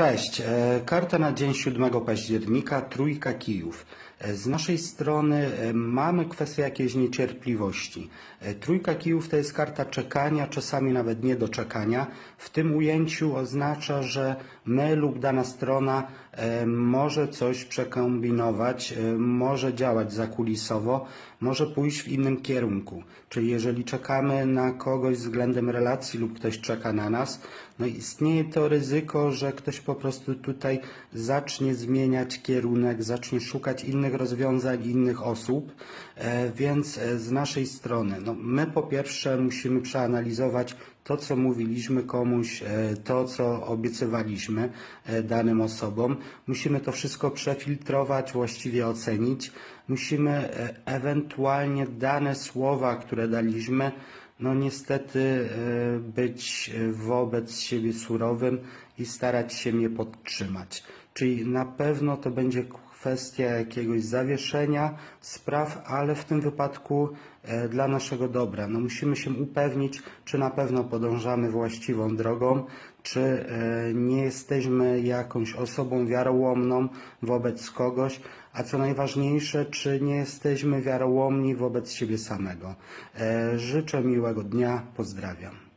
Cześć. E, Karta na dzień 7 października, trójka kijów. E, Z naszej strony e, mamy kwestię jakiejś niecierpliwości. E, Trójka kijów to jest karta czekania, czasami nawet nie doczekania. W tym ujęciu oznacza, że my lub dana strona może coś przekombinować, może działać zakulisowo, może pójść w innym kierunku. Czyli jeżeli czekamy na kogoś względem relacji lub ktoś czeka na nas, no istnieje to ryzyko, że ktoś po prostu tutaj zacznie zmieniać kierunek, zacznie szukać innych rozwiązań, innych osób, e, więc e, z naszej strony, no my po pierwsze musimy przeanalizować to, co mówiliśmy komuś, e, to, co obiecywaliśmy danym osobom. Musimy to wszystko przefiltrować, właściwie ocenić. Musimy ewentualnie dane słowa, które daliśmy, no niestety być wobec siebie surowym i starać się mnie podtrzymać. Czyli na pewno to będzie kwestia jakiegoś zawieszenia spraw, ale w tym wypadku e, dla naszego dobra. No musimy się upewnić, czy na pewno podążamy właściwą drogą, czy e, nie jesteśmy jakąś osobą wiarołomną wobec kogoś, a co najważniejsze, czy nie jesteśmy wiarołomni wobec siebie samego. E, Życzę miłego dnia, pozdrawiam.